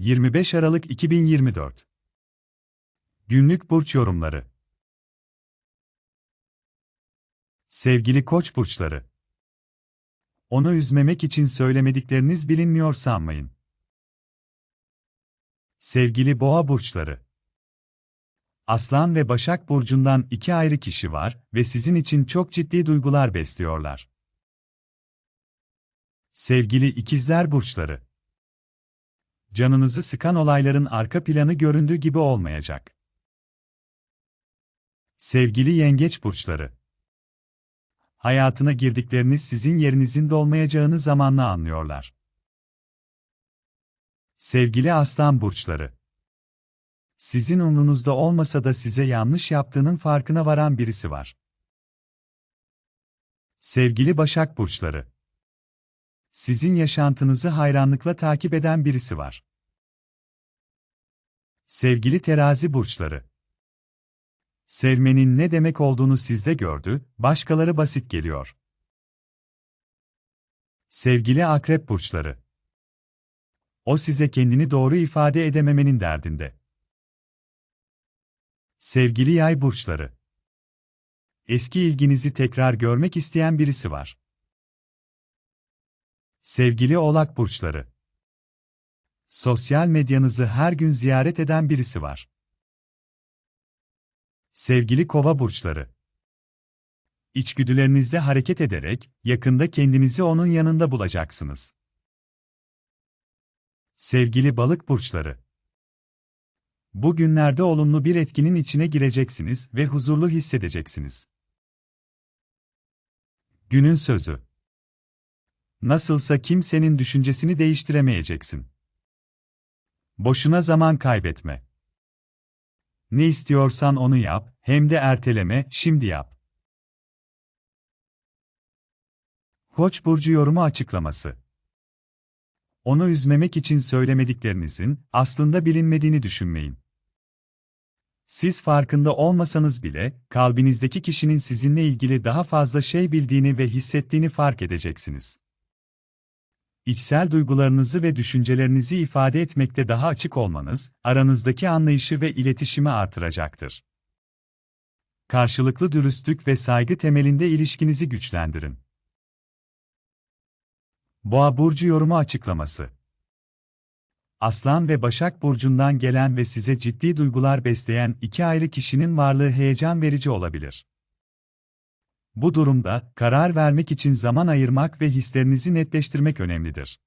25 Aralık 2024 Günlük burç yorumları. Sevgili Koç burçları. Onu üzmemek için söylemedikleriniz bilinmiyor sanmayın. Sevgili Boğa burçları. Aslan ve Başak burcundan iki ayrı kişi var ve sizin için çok ciddi duygular besliyorlar. Sevgili ikizler burçları. Canınızı sıkan olayların arka planı göründüğü gibi olmayacak. Sevgili yengeç burçları. Hayatına girdikleriniz sizin yerinizin dolmayacağını zamanla anlıyorlar. Sevgili aslan burçları. Sizin umrunuzda olmasa da size yanlış yaptığının farkına varan birisi var. Sevgili Başak burçları. Sizin yaşantınızı hayranlıkla takip eden birisi var. Sevgili terazi burçları. Sevmenin ne demek olduğunu sizde gördü, başkaları basit geliyor. Sevgili akrep burçları. O size kendini doğru ifade edememenin derdinde. Sevgili yay burçları. Eski ilginizi tekrar görmek isteyen birisi var. Sevgili oğlak burçları. Sosyal medyanızı her gün ziyaret eden birisi var. Sevgili kova burçları. İçgüdülerinizde hareket ederek, yakında kendinizi onun yanında bulacaksınız. Sevgili balık burçları. Bugünlerde olumlu bir etkinin içine gireceksiniz ve huzurlu hissedeceksiniz. Günün sözü. Nasılsa kimsenin düşüncesini değiştiremeyeceksin. Boşuna zaman kaybetme. Ne istiyorsan onu yap, hem de erteleme, şimdi yap. Koç burcu yorumu açıklaması. Onu üzmemek için söylemediklerinizin aslında bilinmediğini düşünmeyin. Siz farkında olmasanız bile kalbinizdeki kişinin sizinle ilgili daha fazla şey bildiğini ve hissettiğini fark edeceksiniz. İçsel duygularınızı ve düşüncelerinizi ifade etmekte daha açık olmanız, aranızdaki anlayışı ve iletişimi artıracaktır. Karşılıklı dürüstlük ve saygı temelinde ilişkinizi güçlendirin. Boğa burcu yorumu açıklaması. Aslan ve Başak burcundan gelen ve size ciddi duygular besleyen iki ayrı kişinin varlığı heyecan verici olabilir. Bu durumda, karar vermek için zaman ayırmak ve hislerinizi netleştirmek önemlidir.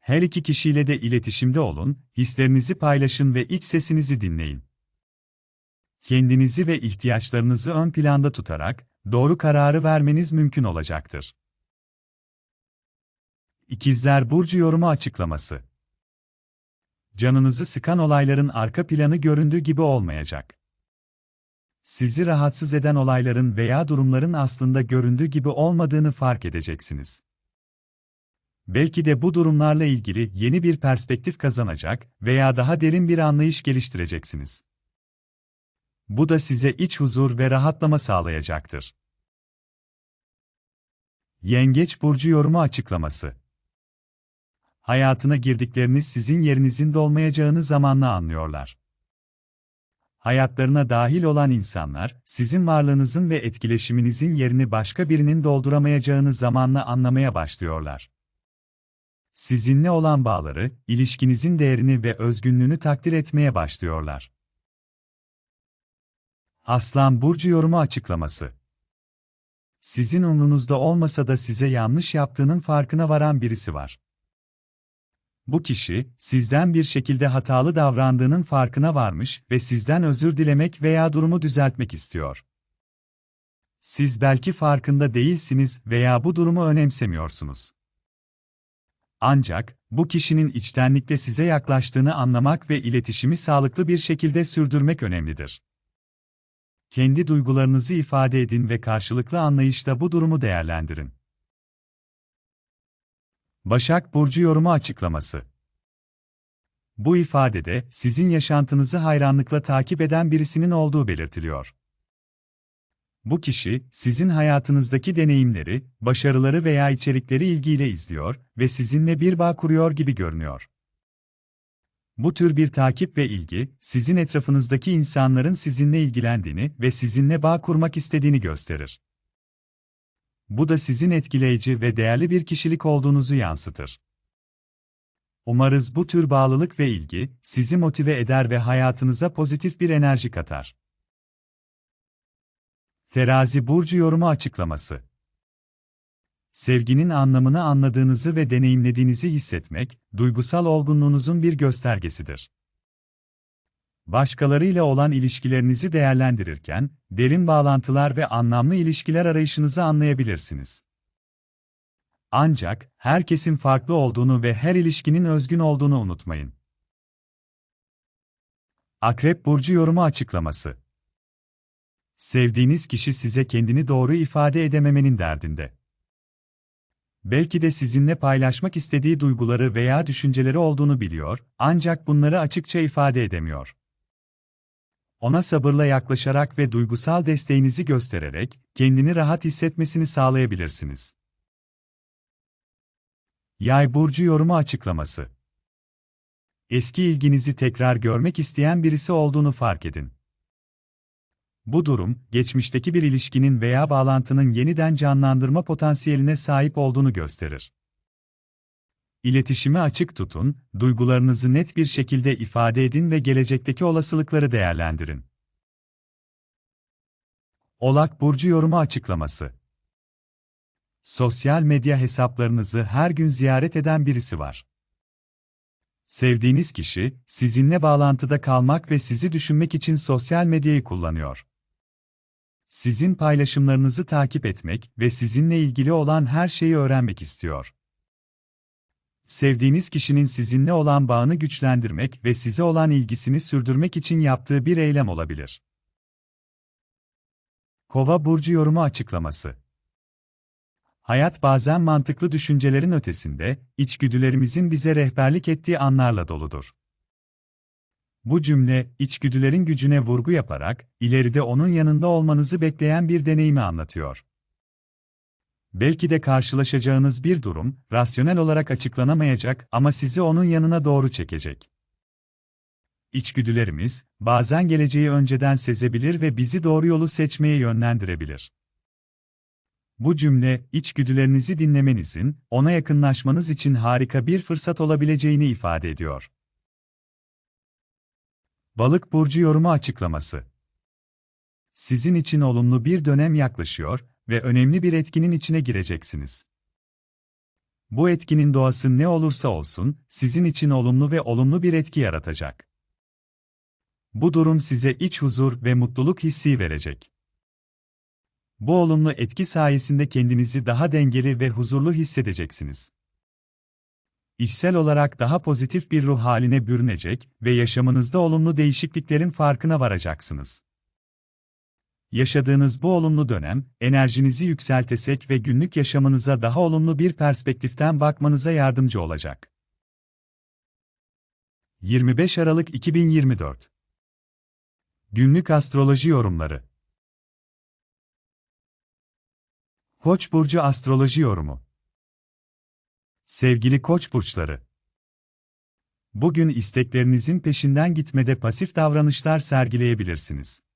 Her iki kişiyle de iletişimde olun, hislerinizi paylaşın ve iç sesinizi dinleyin. Kendinizi ve ihtiyaçlarınızı ön planda tutarak, doğru kararı vermeniz mümkün olacaktır. İkizler Burcu yorumu açıklaması Canınızı sıkan olayların arka planı göründüğü gibi olmayacak. Sizi rahatsız eden olayların veya durumların aslında göründüğü gibi olmadığını fark edeceksiniz. Belki de bu durumlarla ilgili yeni bir perspektif kazanacak veya daha derin bir anlayış geliştireceksiniz. Bu da size iç huzur ve rahatlama sağlayacaktır. Yengeç burcu yorumu açıklaması. Hayatına girdikleriniz sizin yerinizin dolmayacağını zamanla anlıyorlar hayatlarına dahil olan insanlar, sizin varlığınızın ve etkileşiminizin yerini başka birinin dolduramayacağını zamanla anlamaya başlıyorlar. Sizinle olan bağları, ilişkinizin değerini ve özgünlüğünü takdir etmeye başlıyorlar. Aslan Burcu yorumu açıklaması Sizin umrunuzda olmasa da size yanlış yaptığının farkına varan birisi var. Bu kişi, sizden bir şekilde hatalı davrandığının farkına varmış ve sizden özür dilemek veya durumu düzeltmek istiyor. Siz belki farkında değilsiniz veya bu durumu önemsemiyorsunuz. Ancak, bu kişinin içtenlikle size yaklaştığını anlamak ve iletişimi sağlıklı bir şekilde sürdürmek önemlidir. Kendi duygularınızı ifade edin ve karşılıklı anlayışla bu durumu değerlendirin. Başak Burcu yorumu açıklaması. Bu ifadede sizin yaşantınızı hayranlıkla takip eden birisinin olduğu belirtiliyor. Bu kişi, sizin hayatınızdaki deneyimleri, başarıları veya içerikleri ilgiyle izliyor ve sizinle bir bağ kuruyor gibi görünüyor. Bu tür bir takip ve ilgi, sizin etrafınızdaki insanların sizinle ilgilendiğini ve sizinle bağ kurmak istediğini gösterir. Bu da sizin etkileyici ve değerli bir kişilik olduğunuzu yansıtır. Umarız bu tür bağlılık ve ilgi sizi motive eder ve hayatınıza pozitif bir enerji katar. Terazi burcu yorumu açıklaması. Sevginin anlamını anladığınızı ve deneyimlediğinizi hissetmek, duygusal olgunluğunuzun bir göstergesidir. Başkalarıyla olan ilişkilerinizi değerlendirirken, derin bağlantılar ve anlamlı ilişkiler arayışınızı anlayabilirsiniz. Ancak, herkesin farklı olduğunu ve her ilişkinin özgün olduğunu unutmayın. Akrep Burcu Yorumu Açıklaması Sevdiğiniz kişi size kendini doğru ifade edememenin derdinde. Belki de sizinle paylaşmak istediği duyguları veya düşünceleri olduğunu biliyor, ancak bunları açıkça ifade edemiyor. Ona sabırla yaklaşarak ve duygusal desteğinizi göstererek kendini rahat hissetmesini sağlayabilirsiniz. Yay burcu yorumu açıklaması. Eski ilginizi tekrar görmek isteyen birisi olduğunu fark edin. Bu durum, geçmişteki bir ilişkinin veya bağlantının yeniden canlandırma potansiyeline sahip olduğunu gösterir. İletişimi açık tutun, duygularınızı net bir şekilde ifade edin ve gelecekteki olasılıkları değerlendirin. Olak burcu yorumu açıklaması. Sosyal medya hesaplarınızı her gün ziyaret eden birisi var. Sevdiğiniz kişi, sizinle bağlantıda kalmak ve sizi düşünmek için sosyal medyayı kullanıyor. Sizin paylaşımlarınızı takip etmek ve sizinle ilgili olan her şeyi öğrenmek istiyor. Sevdiğiniz kişinin sizinle olan bağını güçlendirmek ve size olan ilgisini sürdürmek için yaptığı bir eylem olabilir. Kova burcu yorumu açıklaması. Hayat bazen mantıklı düşüncelerin ötesinde, içgüdülerimizin bize rehberlik ettiği anlarla doludur. Bu cümle, içgüdülerin gücüne vurgu yaparak, ileride onun yanında olmanızı bekleyen bir deneyimi anlatıyor. Belki de karşılaşacağınız bir durum, rasyonel olarak açıklanamayacak ama sizi onun yanına doğru çekecek. İçgüdülerimiz, bazen geleceği önceden sezebilir ve bizi doğru yolu seçmeye yönlendirebilir. Bu cümle, içgüdülerinizi dinlemenizin, ona yakınlaşmanız için harika bir fırsat olabileceğini ifade ediyor. Balık burcu yorumu açıklaması. Sizin için olumlu bir dönem yaklaşıyor ve önemli bir etkinin içine gireceksiniz. Bu etkinin doğası ne olursa olsun, sizin için olumlu ve olumlu bir etki yaratacak. Bu durum size iç huzur ve mutluluk hissi verecek. Bu olumlu etki sayesinde kendinizi daha dengeli ve huzurlu hissedeceksiniz içsel olarak daha pozitif bir ruh haline bürünecek ve yaşamınızda olumlu değişikliklerin farkına varacaksınız. Yaşadığınız bu olumlu dönem, enerjinizi yükseltesek ve günlük yaşamınıza daha olumlu bir perspektiften bakmanıza yardımcı olacak. 25 Aralık 2024 Günlük Astroloji Yorumları Koç burcu astroloji yorumu Sevgili Koç burçları. Bugün isteklerinizin peşinden gitmede pasif davranışlar sergileyebilirsiniz.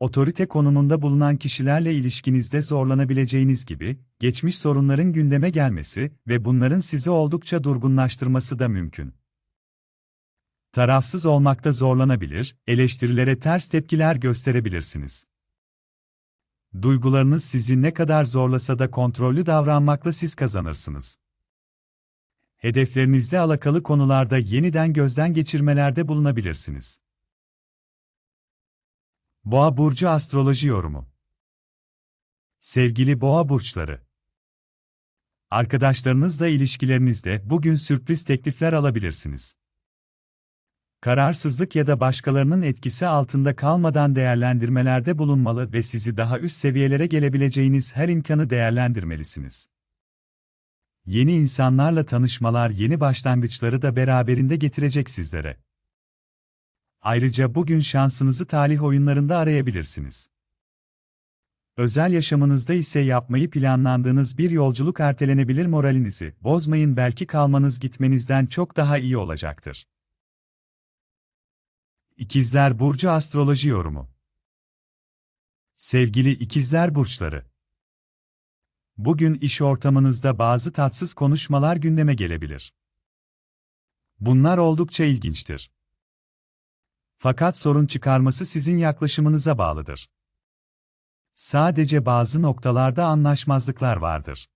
Otorite konumunda bulunan kişilerle ilişkinizde zorlanabileceğiniz gibi, geçmiş sorunların gündeme gelmesi ve bunların sizi oldukça durgunlaştırması da mümkün. Tarafsız olmakta zorlanabilir, eleştirilere ters tepkiler gösterebilirsiniz. Duygularınız sizi ne kadar zorlasa da kontrollü davranmakla siz kazanırsınız. Hedeflerinizle alakalı konularda yeniden gözden geçirmelerde bulunabilirsiniz. Boğa burcu astroloji yorumu. Sevgili Boğa burçları, arkadaşlarınızla ilişkilerinizde bugün sürpriz teklifler alabilirsiniz. Kararsızlık ya da başkalarının etkisi altında kalmadan değerlendirmelerde bulunmalı ve sizi daha üst seviyelere gelebileceğiniz her imkanı değerlendirmelisiniz. Yeni insanlarla tanışmalar yeni başlangıçları da beraberinde getirecek sizlere. Ayrıca bugün şansınızı talih oyunlarında arayabilirsiniz. Özel yaşamınızda ise yapmayı planlandığınız bir yolculuk ertelenebilir moralinizi bozmayın belki kalmanız gitmenizden çok daha iyi olacaktır. İkizler Burcu Astroloji Yorumu Sevgili İkizler Burçları Bugün iş ortamınızda bazı tatsız konuşmalar gündeme gelebilir. Bunlar oldukça ilginçtir. Fakat sorun çıkarması sizin yaklaşımınıza bağlıdır. Sadece bazı noktalarda anlaşmazlıklar vardır.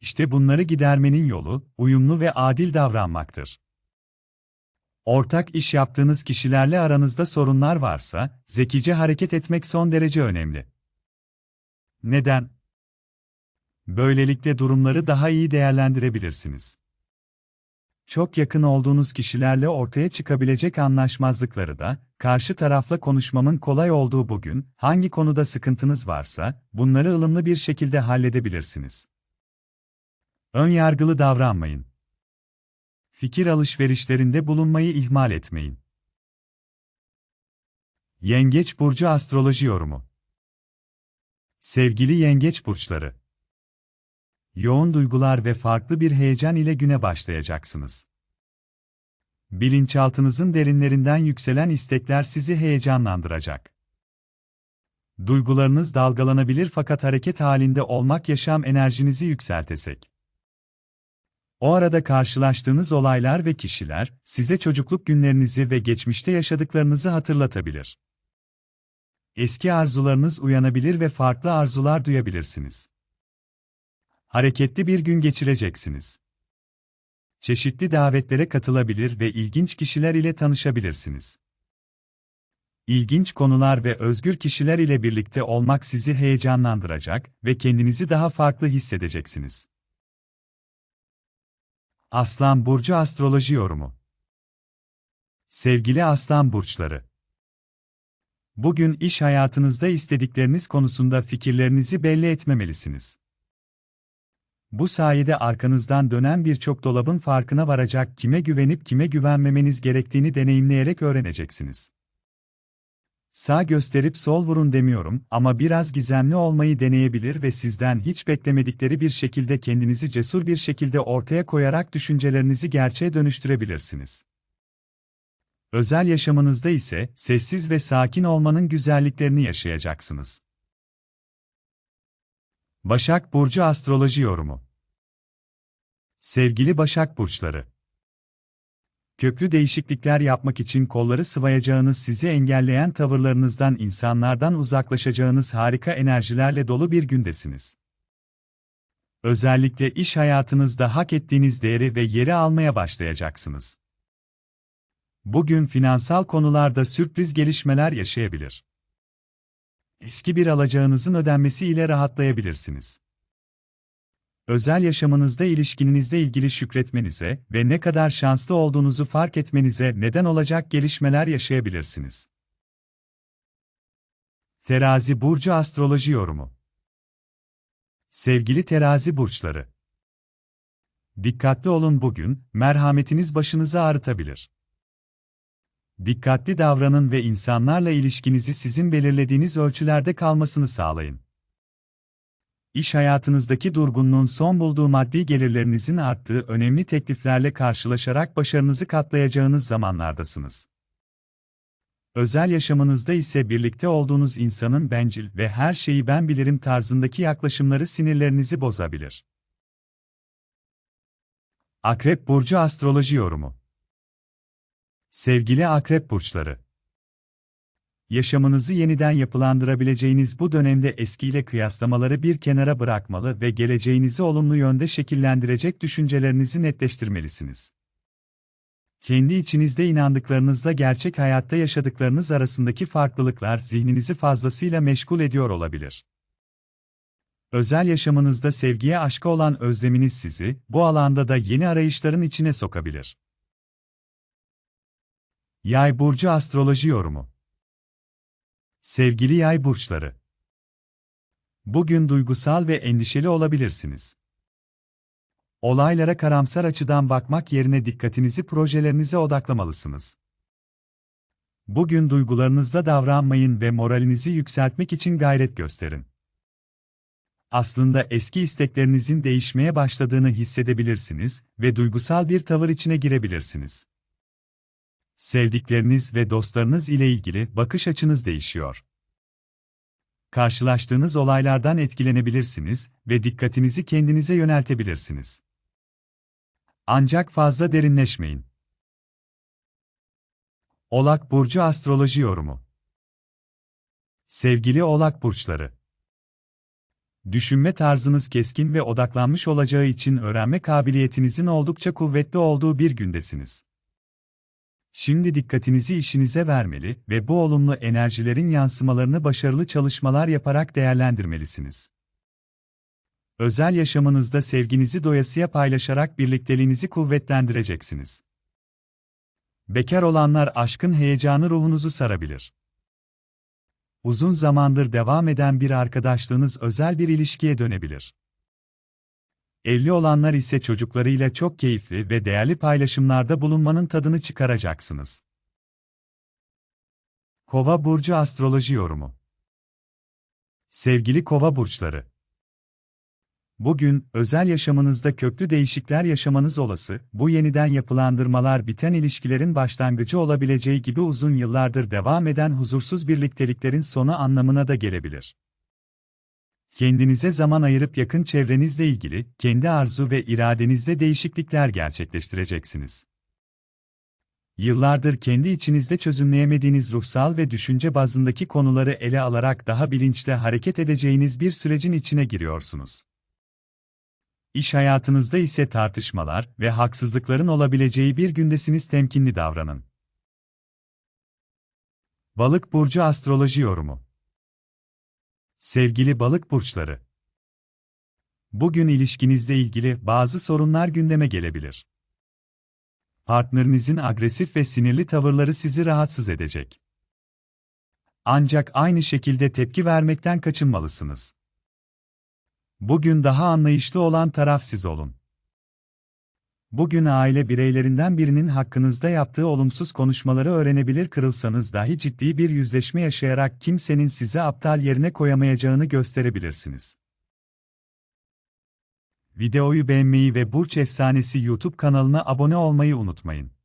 İşte bunları gidermenin yolu, uyumlu ve adil davranmaktır. Ortak iş yaptığınız kişilerle aranızda sorunlar varsa, zekice hareket etmek son derece önemli. Neden? Böylelikle durumları daha iyi değerlendirebilirsiniz. Çok yakın olduğunuz kişilerle ortaya çıkabilecek anlaşmazlıkları da, karşı tarafla konuşmamın kolay olduğu bugün, hangi konuda sıkıntınız varsa, bunları ılımlı bir şekilde halledebilirsiniz. Ön yargılı davranmayın. Fikir alışverişlerinde bulunmayı ihmal etmeyin. Yengeç Burcu Astroloji Yorumu Sevgili Yengeç Burçları Yoğun duygular ve farklı bir heyecan ile güne başlayacaksınız. Bilinçaltınızın derinlerinden yükselen istekler sizi heyecanlandıracak. Duygularınız dalgalanabilir fakat hareket halinde olmak yaşam enerjinizi yükseltecek. O arada karşılaştığınız olaylar ve kişiler, size çocukluk günlerinizi ve geçmişte yaşadıklarınızı hatırlatabilir. Eski arzularınız uyanabilir ve farklı arzular duyabilirsiniz. Hareketli bir gün geçireceksiniz. Çeşitli davetlere katılabilir ve ilginç kişiler ile tanışabilirsiniz. İlginç konular ve özgür kişiler ile birlikte olmak sizi heyecanlandıracak ve kendinizi daha farklı hissedeceksiniz. Aslan Burcu Astroloji Yorumu Sevgili Aslan Burçları Bugün iş hayatınızda istedikleriniz konusunda fikirlerinizi belli etmemelisiniz. Bu sayede arkanızdan dönen birçok dolabın farkına varacak kime güvenip kime güvenmemeniz gerektiğini deneyimleyerek öğreneceksiniz. Sağ gösterip sol vurun demiyorum ama biraz gizemli olmayı deneyebilir ve sizden hiç beklemedikleri bir şekilde kendinizi cesur bir şekilde ortaya koyarak düşüncelerinizi gerçeğe dönüştürebilirsiniz. Özel yaşamınızda ise sessiz ve sakin olmanın güzelliklerini yaşayacaksınız. Başak Burcu Astroloji Yorumu Sevgili Başak Burçları Köklü değişiklikler yapmak için kolları sıvayacağınız sizi engelleyen tavırlarınızdan insanlardan uzaklaşacağınız harika enerjilerle dolu bir gündesiniz. Özellikle iş hayatınızda hak ettiğiniz değeri ve yeri almaya başlayacaksınız. Bugün finansal konularda sürpriz gelişmeler yaşayabilir. Eski bir alacağınızın ödenmesi ile rahatlayabilirsiniz. Özel yaşamınızda ilişkinizle ilgili şükretmenize ve ne kadar şanslı olduğunuzu fark etmenize neden olacak gelişmeler yaşayabilirsiniz. Terazi Burcu Astroloji Yorumu Sevgili terazi burçları, Dikkatli olun bugün, merhametiniz başınızı ağrıtabilir. Dikkatli davranın ve insanlarla ilişkinizi sizin belirlediğiniz ölçülerde kalmasını sağlayın. İş hayatınızdaki durgunluğun son bulduğu maddi gelirlerinizin arttığı önemli tekliflerle karşılaşarak başarınızı katlayacağınız zamanlardasınız. Özel yaşamınızda ise birlikte olduğunuz insanın bencil ve her şeyi ben bilirim tarzındaki yaklaşımları sinirlerinizi bozabilir. Akrep Burcu Astroloji Yorumu Sevgili Akrep Burçları Yaşamınızı yeniden yapılandırabileceğiniz bu dönemde eskiyle kıyaslamaları bir kenara bırakmalı ve geleceğinizi olumlu yönde şekillendirecek düşüncelerinizi netleştirmelisiniz. Kendi içinizde inandıklarınızla gerçek hayatta yaşadıklarınız arasındaki farklılıklar zihninizi fazlasıyla meşgul ediyor olabilir. Özel yaşamınızda sevgiye aşka olan özleminiz sizi, bu alanda da yeni arayışların içine sokabilir. Yay Burcu Astroloji Yorumu Sevgili yay burçları. Bugün duygusal ve endişeli olabilirsiniz. Olaylara karamsar açıdan bakmak yerine dikkatinizi projelerinize odaklamalısınız. Bugün duygularınızda davranmayın ve moralinizi yükseltmek için gayret gösterin. Aslında eski isteklerinizin değişmeye başladığını hissedebilirsiniz ve duygusal bir tavır içine girebilirsiniz. Sevdikleriniz ve dostlarınız ile ilgili bakış açınız değişiyor. Karşılaştığınız olaylardan etkilenebilirsiniz ve dikkatinizi kendinize yöneltebilirsiniz. Ancak fazla derinleşmeyin. Oğlak Burcu Astroloji Yorumu Sevgili Oğlak Burçları Düşünme tarzınız keskin ve odaklanmış olacağı için öğrenme kabiliyetinizin oldukça kuvvetli olduğu bir gündesiniz. Şimdi dikkatinizi işinize vermeli ve bu olumlu enerjilerin yansımalarını başarılı çalışmalar yaparak değerlendirmelisiniz. Özel yaşamınızda sevginizi doyasıya paylaşarak birlikteliğinizi kuvvetlendireceksiniz. Bekar olanlar aşkın heyecanı ruhunuzu sarabilir. Uzun zamandır devam eden bir arkadaşlığınız özel bir ilişkiye dönebilir. Evli olanlar ise çocuklarıyla çok keyifli ve değerli paylaşımlarda bulunmanın tadını çıkaracaksınız. Kova burcu astroloji yorumu. Sevgili Kova burçları, Bugün, özel yaşamınızda köklü değişiklikler yaşamanız olası, bu yeniden yapılandırmalar biten ilişkilerin başlangıcı olabileceği gibi uzun yıllardır devam eden huzursuz birlikteliklerin sonu anlamına da gelebilir. Kendinize zaman ayırıp yakın çevrenizle ilgili, kendi arzu ve iradenizde değişiklikler gerçekleştireceksiniz. Yıllardır kendi içinizde çözümleyemediğiniz ruhsal ve düşünce bazındaki konuları ele alarak daha bilinçli hareket edeceğiniz bir sürecin içine giriyorsunuz. İş hayatınızda ise tartışmalar ve haksızlıkların olabileceği bir gündesiniz temkinli davranın. Balık burcu astroloji yorumu. Sevgili balık burçları. Bugün ilişkinizle ilgili bazı sorunlar gündeme gelebilir. Partnerinizin agresif ve sinirli tavırları sizi rahatsız edecek. Ancak aynı şekilde tepki vermekten kaçınmalısınız. Bugün daha anlayışlı olan taraf siz olun. Bugün aile bireylerinden birinin hakkınızda yaptığı olumsuz konuşmaları öğrenebilir kırılsanız dahi ciddi bir yüzleşme yaşayarak kimsenin sizi aptal yerine koyamayacağını gösterebilirsiniz. Videoyu beğenmeyi ve Burç Efsanesi YouTube kanalına abone olmayı unutmayın.